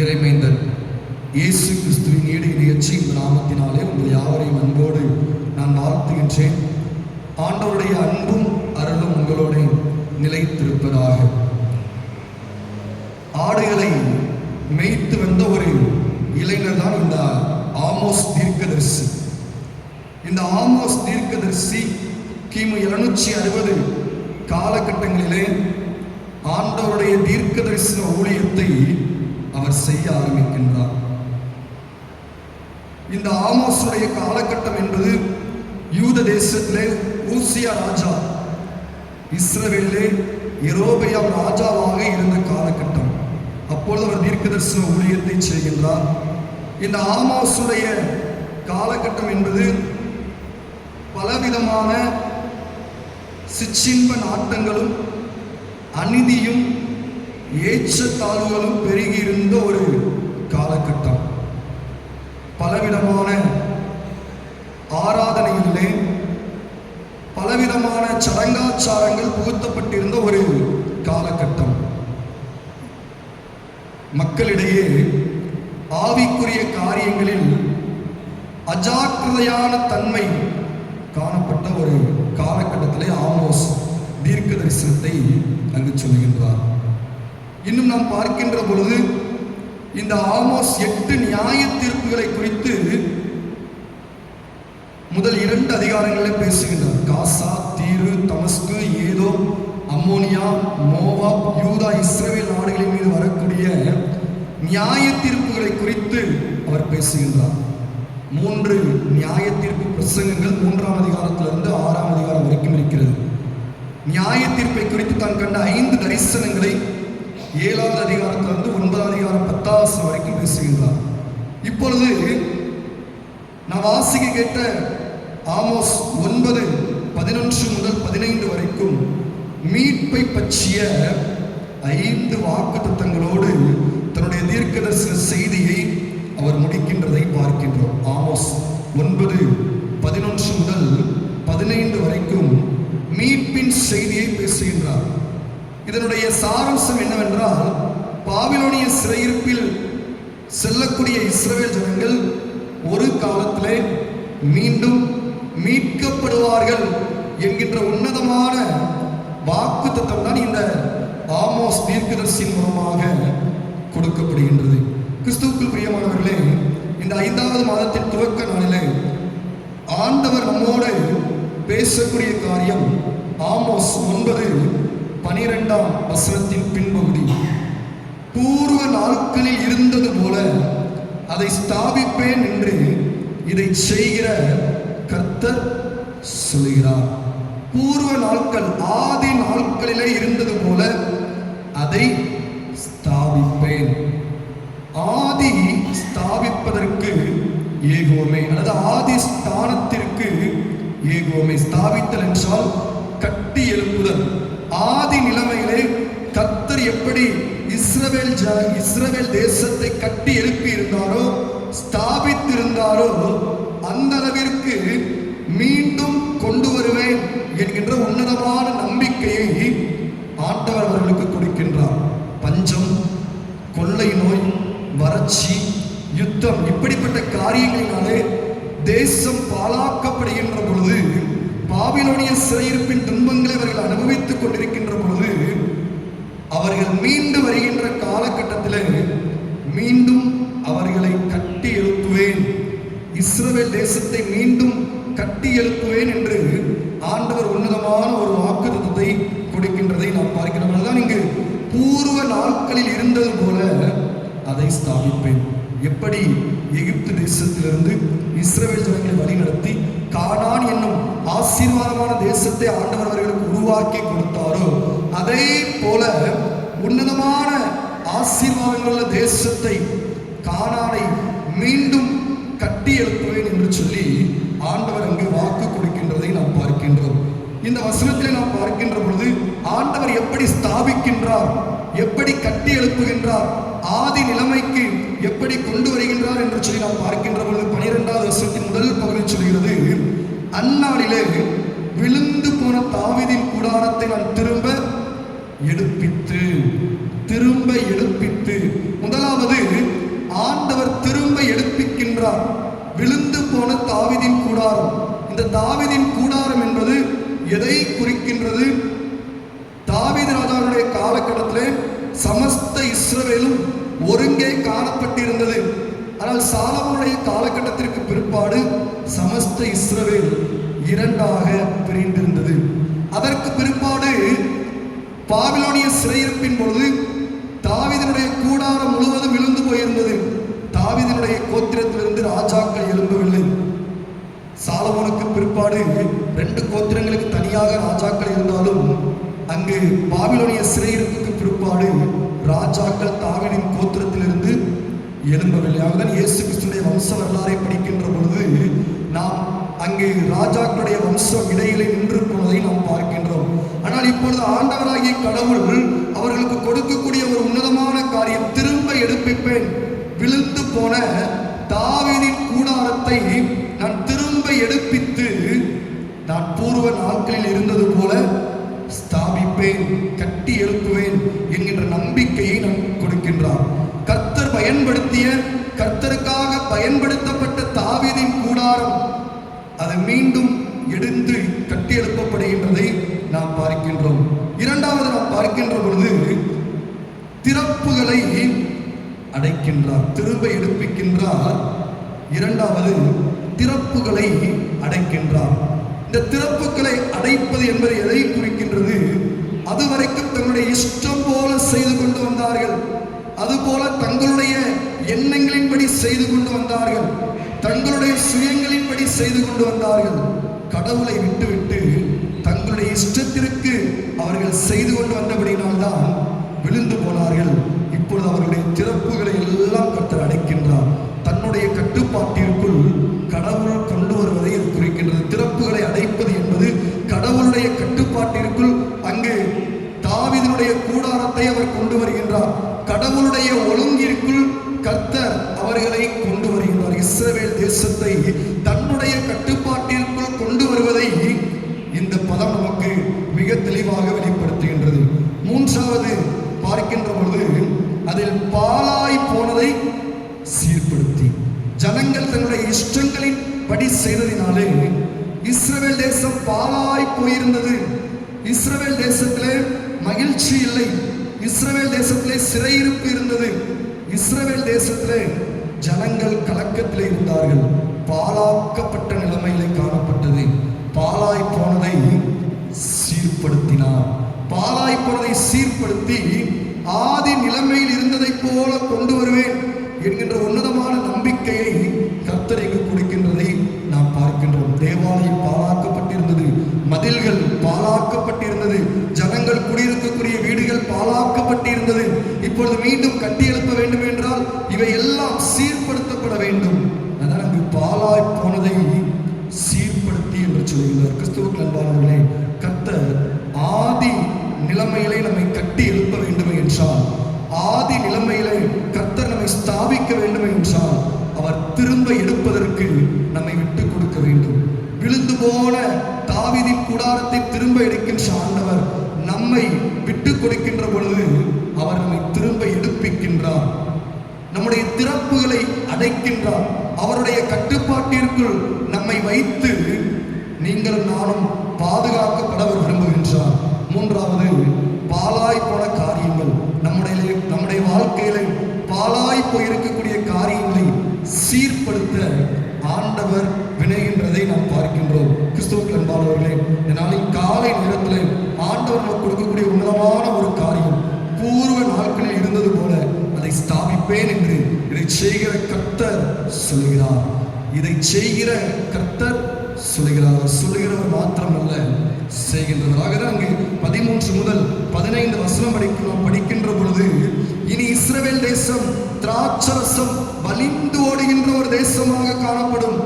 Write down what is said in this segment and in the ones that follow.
இறைமைந்தன் இயேசு கிறிஸ்துவின் ஈடுகிற எச்சி இந்த நாமத்தினாலே உங்கள் யாவரையும் அன்போடு நான் வாழ்த்துகின்றேன். ஆண்டவருடைய அன்பும் அருளும் உங்களோட நிலைத்திருப்பதாக. ஆடுகளை மேய்த்து வந்த ஒரு இளைஞர் தான் இந்த ஆமோஸ் தீர்க்கதரிசி. இந்த ஆமோஸ் தீர்க்கதரிசி கிமு இருநூற்றி அறுபது காலகட்டங்களிலே ஆண்டவருடைய தீர்க்கதரிசன ஊழியத்தை அவர் செய்ய ஆரம்பிக்கின்றார். இந்த ஆமோஸுடைய காலகட்டம் என்பது யூத தேசத்திலே ஊசியா ராஜா இஸ்ரவேலிலே எரோபெயாம் ராஜாவாக இருந்த காலகட்டம். அப்பொழுது அவர் தீர்க்கதரிசன ஊழியத்தை செய்கின்றார். இந்த ஆமோஸுடைய காலகட்டம் என்பது பலவிதமான சிற்றின்ப நாட்டங்களும் அநீதியும் ஏற்றத்தாழ்வுகளும் பெருகியிருந்த ஒரு காலகட்டம். பலவிதமான ஆராதனைகளிலே பலவிதமான சடங்காச்சாரங்கள் புகுத்தப்பட்டிருந்த ஒரு காலகட்டம். மக்களிடையே ஆவிக்குரிய காரியங்களில் அஜாக்கிரதையான தன்மை காணப்பட்ட ஒரு காலகட்டத்திலே ஆமோஸ் தீர்க்க தரிசனத்தை அங்கு சொல்லுகின்றார். இன்னும் நாம் பார்க்கின்ற பொழுது இந்த ஆமோஸ் எட்டு நியாய தீர்ப்புகளை குறித்து முதல் இரண்டு அதிகாரங்களில் பேசுகின்றார். காசா தீரு தமஸ்கு ஏதோ அம்மோனியா மோவா யூதா இஸ்ரேல் நாடுகளின் மீது வரக்கூடிய நியாய தீர்ப்புகளை குறித்து அவர் பேசுகின்றார். மூன்று நியாய தீர்ப்பு பிரசங்கங்கள் மூன்றாம் அதிகாரத்திலிருந்து ஆறாம் அதிகாரம் வரைக்கும் இருக்கிறது. நியாய தீர்ப்பை குறித்து தான் கண்ட ஐந்து தரிசனங்களை ஏழாவது அதிகாரத்திலிருந்து ஒன்பதாம் அதிகாரம் பத்தாவது வரைக்கும் பேசுகின்றார். இப்பொழுது நான் வாசிக்க கேட்ட ஆமோஸ் ஒன்பது பதினொன்று முதல் பதினைந்து வரைக்கும் மீட்பை பற்றிய ஐந்து வாக்கு தத்தங்களோடு தன்னுடைய தீர்க்கதரிசன செய்தியை அவர் முடிக்கின்றதை பார்க்கின்றோம். ஆமோஸ் ஒன்பது பதினொன்று முதல் பதினைந்து வரைக்கும் மீட்பின் செய்தியை பேசுகின்றார். இதனுடைய சாரம்சம் என்னவென்றால் பாபிலோனிய சிறையிருப்பில் செல்லக்கூடிய இஸ்ரவேல் ஜனங்கள் ஒரு காலத்திலே மீண்டும் மீட்கப்படுவார்கள் என்கின்ற உன்னதமான வாக்கு தத்துவம் தான் இந்த ஆமோஸ் தீர்க்கதர்சியின் மூலமாக கொடுக்கப்படுகின்றது. கிறிஸ்துவுக்குள் பிரியமானவர்களே இந்த ஐந்தாவது மாதத்தின் துவக்க நாளிலே ஆண்டவர் நம்மோடு பேசக்கூடிய காரியம் ஆமோஸ் ஒன்பது பன்னிரெண்டாம் வசனத்தின் பின்பகுதி. பூர்வ நாட்களில் இருந்தது போல அதை ஸ்தாபிப்பேன் என்று இதை செய்கிற கர்த்தர் சொல்கிறார் பூர்வ நாட்கள் ஆதி நாட்களிலே இருந்தது போல அதை ஸ்தாபிப்பேன். ஆதி ஸ்தாபிப்பதற்கு ஏகோமே அல்லது ஆதி ஸ்தானத்திற்கு ஏகோமை. ஸ்தாபித்தல் என்றால் கட்டி எழுப்புதல். ஆதி நிலைமையிலே கத்தர் எப்படி இஸ்ரவேல் ஜ இஸ்ரவேல் தேசத்தை கட்டி எழுப்பி இருந்தாரோ ஸ்தாபித்திருந்தாரோ அந்த அளவிற்கு மீண்டும் கொண்டு வருவேன் என்கின்ற உன்னதமான நம்பிக்கையை ஆண்டவர் அவர்களுக்கு கொடுக்கின்றார். பஞ்சம் கொள்ளை நோய் வறட்சி யுத்தம் இப்படிப்பட்ட காரியங்களினாலே தேசம் பாழாக்கப்படுகின்ற பொழுது பாபிலோனிய சிறையிருப்பின் துன்பங்களை அவர்கள் அனுபவித்துக் கொண்டிருக்கின்ற பொழுது அவர்கள் மீண்டு வருகின்ற காலகட்டத்தில் மீண்டும் அவர்களை கட்டி எழுப்புவேன். இஸ்ரவேல் தேசத்தை மீண்டும் கட்டி எழுப்புவேன் என்று ஆண்டவர் உன்னதமான ஒரு வாக்குத்தத்தை கொடுக்கின்றதை நாம் பார்க்கிறோம். அதுதான் இங்கு பூர்வ நாட்களில் இருந்தது போல அதை ஸ்தாபிப்பேன். எப்படி? எகிப்து தேசத்திலிருந்து இஸ்ரவேல் ஜனங்களை வழிநடத்தி காணான் என்னும் ஆசீர்வாதமான தேசத்தை ஆண்டவர் அவர்களுக்கு உருவாக்கி கொடுத்தாரோ அதே போல உன்னதமான ஆசீர்வாதங்களுள்ள தேசத்தை கானானை மீண்டும் கட்டி எழுப்புவேன் என்று சொல்லி ஆண்டவர் அங்கு வாக்கு கொடுக்கின்றதை நாம் பார்க்கின்றோம். இந்த வசனத்திலே நாம் பார்க்கின்ற பொழுது ஆண்டவர் எப்படி ஸ்தாபிக்கின்றார் எப்படி கட்டி எழுப்புகின்றார் ஆதி நிலைமைக்கு எப்படி கொண்டு வருகின்றார் என்று சொல்லி நாம் பார்க்கின்ற பொழுது பனிரெண்டாவது வருஷத்தின் முதல் அல்லாவிலே விழுந்து போன தாவிதின் கூடாரத்தை நான் திரும்ப எடுப்பித்து திரும்ப எடுப்பித்து. முதலாவது ஆண்டவர் திரும்ப எடுப்பிக்கின்றார். விழுந்து போன தாவிதின் கூடாரம். இந்த தாவிதின் கூடாரம் என்பது எதை குறிக்கின்றது? தாவித் ராஜாவுடைய காலகட்டத்திலே சமஸ்த இஸ்ரவேலும் ஒருங்கே காணப்பட்டிருந்தது. ஆனால் சாலமுடைய காலகட்டத்திற்கு பிற்பாடு சமஸ்த இஸ்ரவேல் இரண்டாக பிரிந்திருந்தது. அதற்கு பிற்பாடு பாபிலோனிய சிறையிருப்பின் பொழுது தாவிதனுடைய கூடாரம் முழுவதும் விழுந்து போயிருந்தது. தாவிதனுடைய கோத்திரத்திலிருந்து ராஜாக்கள் எழும்பவில்லை. சாலமோனுக்கு பிற்பாடு ரெண்டு கோத்திரங்களுக்கு தனியாக ராஜாக்கள் இருந்தாலும் அங்கு பாபிலோனிய சிறையிருப்புக்கு பிற்பாடு ராஜாக்கள் தாவினின் கோத்திரத்திலிருந்து எழும்பவில்லை ஆகதான் இயேசு கிறிஸ்துடைய வம்ச வரலாறை படிக்கின்ற பொழுது நாம் அங்கே ராஜாக்களுடைய வம்சம் இடையிலே நின்று போனதை நாம் பார்க்கின்றோம். ஆனால் இப்பொழுது ஆண்டவராகிய கடவுள் அவர்களுக்கு கொடுக்கக்கூடிய ஒரு உன்னதமான காரியம் திரும்ப எடுப்பிப்பேன். விழுந்து போன தாவீதின் கூடாரத்தை நான் திரும்ப எடுப்பித்து நான் பூர்வ நாட்களில் இருந்தது போல ஸ்தாபிப்பேன் கட்டி எழுப்புவேன் என்கின்ற நம்பிக்கையை நான் கொடுக்கின்றார். பயன்படுத்திய கர்த்தருக்காக பயன்படுத்தப்பட்ட தாவீதின் கூடாரம் அது மீண்டும் எடுத்து கட்டி எழுப்பப்படுகின்றதை நாம் பார்க்கின்றோம். இரண்டாவது நாம் பார்க்கின்ற பொழுது திறப்புகளை அடைக்கின்றார் திரும்ப எடுப்பிக்கின்றார். இரண்டாவது திறப்புகளை அடைக்கின்றார். இந்த திறப்புகளை அடைப்பது என்பது எதை குறிக்கின்றது? அதுவரைக்கும் தங்களுடைய இஷ்டம் போல செய்து கொண்டு வந்தார்கள். அதுபோல தங்களுடைய எண்ணங்களின்படி செய்து கொண்டு வந்தார்கள். தங்களுடைய சுயங்களின்படி செய்து கொண்டு வந்தார்கள். கடவுளை விட்டுவிட்டு தங்களுடைய இஷ்டத்திற்கு அவர்கள் செய்து கொண்டு வந்தபடியினால்தான் விழுந்து போனார்கள். இப்பொழுது அவர்களுடைய திறப்புகளை எல்லாம் கத்தர் அடைக்கின்றார். தன்னுடைய கட்டுப்பாட்டிற்கு தேசத்தை தன்னுடைய கட்டுப்பாட்டிற்குள் கொண்டு வருவதை இந்த பதம் நமக்கு மிக தெளிவாக வெளிப்படுத்துகின்றது. மூன்றாவது பார்க்கின்ற பொழுது அதில் பாலாய் போனதை சீர்படுத்தி. ஜனங்கள் தன்னுடைய இஷ்டங்களின் படி செய்ததினாலே இஸ்ரவேல் தேசம் பாலாய் போயிருந்தது. இஸ்ரவேல் தேசத்திலே மகிழ்ச்சி இல்லை. இஸ்ரவேல் தேசத்திலே சிறையிருப்பு இருந்தது. இஸ்ரவேல் தேசத்திலே ஜனங்கள் கலக்கத்திலே இருந்தார்கள். பாலாக்கப்பட்ட நிலைமையிலே காணப்பட்டது. பாலாய் போனதை சீர்படுத்தினார். பாலாய் போனதை சீர்படுத்தி ஆதி நிலைமையில் இருந்ததைப் போல கொண்டு வருவேன் என்கின்ற உன்னதமான நம்பிக்கையை கத்தரைக்கு கொடுக்கின்றதை நாம் பார்க்கின்றோம். தேவாலயம் பாழாக்கப்பட்டிருந்தது. மதில்கள் பாழாக்கப்பட்டிருந்தது. ஜனங்கள் குடியிருக்கக்கூடிய வீடுகள் பாழாக்கப்பட்டிருந்தது. இப்பொழுது மீண்டும் கட்டி எழுப்ப வேண்டும் என்றால் இவை எல்லாம் சீர்படுத்தப்பட வேண்டும் அதனால் அங்கு பாழாய் போனதை சீர்படுத்தி என்று சொல்கிறார் கிறிஸ்துவுக்கு அன்பானவர்களே கர்த்தர் ஆதி நிலைமையிலே நம்மை கட்டி எழுப்ப வேண்டும் என்றால் ஆதி நிலைமையிலே கர்த்தர் நம்மை ஸ்தாபிக்க வேண்டும் என்றால் அவர் திரும்ப எடுப்பதற்கு நம்மை விட்டு கொடுக்க வேண்டும். விழுந்து போன தாவீதின் கூடாரத்தை திரும்ப எடுக்கின்ற ஆண்டவர் நம்மை விட்டு கொடுக்கின்ற பொழுது அவர் நம்மை திரும்ப எடுப்பிக்கின்றார். நம்முடைய திறப்புகளை அடைக்கின்றார். அவருடைய கட்டுப்பாட்டிற்குள் நம்மை வைத்து நீங்கள் நானும் பாதுகாக்கப்பட விரும்புகின்றார். மூன்றாவது பாலாய் போன காரியங்கள். நம்முடைய நம்முடைய வாழ்க்கையில பாலாய் போயிருக்கக்கூடிய காரியங்களை சீர்படுத்த ஆண்டவர் வினைகின்றதை நாம் பார்க்கின்றோம். கிறிஸ்துவுக்கு அன்பானவர்களே இந்த காலை நேரத்தில் ஆண்டவர் நமக்கு கொடுக்கக்கூடிய உன்னதமான ஒரு காரியம் பூர்வ நாட்களில் இருந்தது போல அதை ஸ்தாபிப்பேன் என்று இதை செய்கிற கர்த்தர் சொல்கிறார் இதை செய்கிற கர்த்தர் சொல்கிறார் சொல்லுகிறவர் மாத்திரமல்ல. செய்கின்றவர் ஆகவே அங்கு பதிமூன்று முதல் பதினைந்து வசனம் படிக்கும் நாம் படிக்கின்ற பொழுது இனி இஸ்ரவேல் தேசம் திராட்சரசம் வலிந்து ஓடுகின்ற ஒரு தேசமாக காணப்படும்.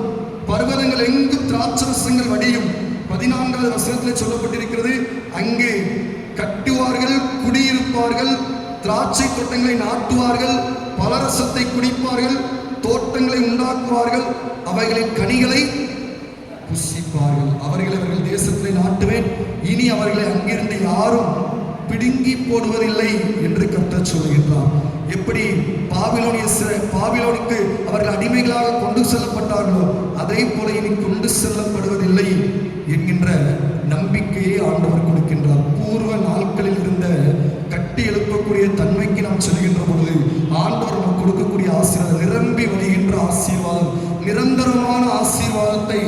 பர்வதங்கள் எங்கும் திராட்சரசங்கள் வடியும். பதினான்காவது வசனத்தில் சொல்லப்பட்டிருக்கிறது அங்கே கட்டுவார்கள் குடியிருப்பார்கள் திராட்சை தோட்டங்களை நாட்டுவார்கள் பலரசத்தை குடிப்பார்கள் தோட்டங்களை உண்டாக்குவார்கள் அவைகளின் கனிகளை புசிப்பார்கள். அவர்களை அவர்கள் தேசத்திலே நாட்டுவேன். இனி அவர்களை அங்கிருந்து யாரும் பிடுங்கி போடுவதில்லை என்று கர்த்தர் சொல்கின்றார் எப்படி பாபிலோனிய பாபிலோனுக்கு அவர்கள் அடிமைகளாக கொண்டு செல்லப்பட்டார்களோ அதே போல இனி கொண்டு செல்லப்படுவதில்லை என்கின்ற நம்பிக்கையை ஆண்டவர் கொடுக்கின்றார். பூர்வ நாட்களில் இருந்த கட்டி எழுப்பக்கூடிய தன்மைக்கு நாம் செல்கின்ற பொழுது ஆண்டவர் நமக்கு கொடுக்கக்கூடிய ஆசீர்வாதம் நிரம்பி வழிகின்ற ஆசீர்வாதம் நிரந்தரமான ஆசீர்வாதத்தை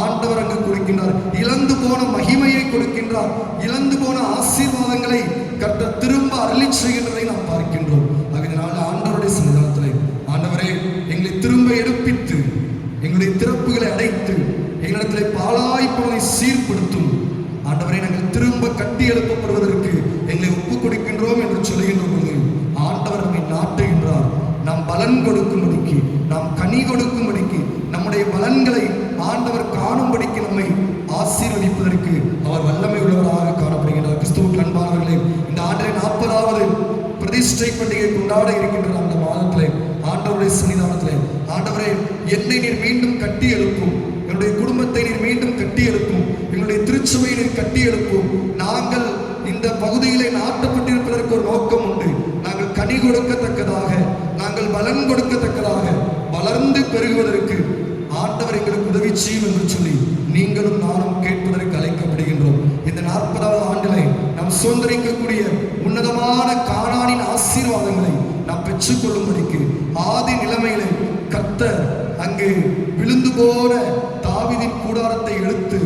ஆண்டவர் அங்கு கொடுக்கின்றார். இழந்து போன மகிமையை கொடுக்கின்றார். இழந்து போன ஆசீர்வாதங்களை கட்ட திரும்ப அருளி செய்கின்றதை நாம் பார்க்கின்றோம். அதனால ஆண்டவருடைய சன்னிதானத்திலே ஆண்டவரே எங்களை திரும்ப எடுப்பித்து எங்களுடைய திறப்புகளை அடைத்து எங்களிடத்திலே பாழாய் சீர்படுத்தும். ஆண்டவரை நாங்கள் திரும்ப கட்டி எழுப்பப்படுவதற்கு எங்களை ஒப்பு கொடுக்கின்றோம் என்று சொல்லுகின்ற பொழுது ஆண்டவர் நம்மை நாட்டுகின்றார். நாம் பலன் கொடுக்கும்படிக்கு நாம் கனி கொடு காணும்படிக்கு நம்மை ஆசீர்வதிப்பதற்கு அவர் வல்லமை உள்ளவராக காணப்படுகின்றார் கிறிஸ்துவுக்கு அன்பானவர்களே இந்த ஆண்டிலே நாற்பதாவது பிரதிஷ்டை பண்டிகை கொண்டாட இருக்கின்ற அந்த மாதத்திலே ஆண்டவருடைய சன்னிதானத்திலே ஆண்டவரே என்னை நீர் மீண்டும் கட்டி எழுப்பும் என்னுடைய குடும்பத்தை நீர் மீண்டும் கட்டி எழுப்பும் எங்களுடைய திருச்சபையை நீர் கட்டி எழுப்பும். நாங்கள் இந்த பகுதியிலே நாட்டப்பட்டிருப்பதற்கு ஒரு நோக்கம் உண்டு. நாங்கள் கனி கொடுக்கத்தக்கதாக நாங்கள் பலன் கொடுக்கத்தக்கதாக வளர்ந்து பெருகுவதற்கு ஆண்டவர் எங்களுக்கு உதவி செய்யும் என்று சொல்லி நீங்களும் நானும் கேட்பதற்கு அழைக்கப்படுகின்றோம். இந்த நாற்பதாவது ஆண்டிலே நாம் சுதந்திரிக்கக்கூடிய உன்னதமான காணானின் ஆசீர்வாதங்களை நாம் பெற்றுக்கொள்ளும்படிக்கு ஆதி நிலைமையிலே கத்த அங்கு விழுந்து போன தாவிதின் கூடாரத்தை எடுத்து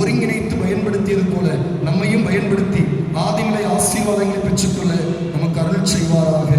ஒருங்கிணைத்து பயன்படுத்தியது போல நம்மையும் பயன்படுத்தி ஆதிநிலை ஆசீர்வாதங்களை பெற்றுக்கொள்ள நமக்கு அருள் செய்வாராக.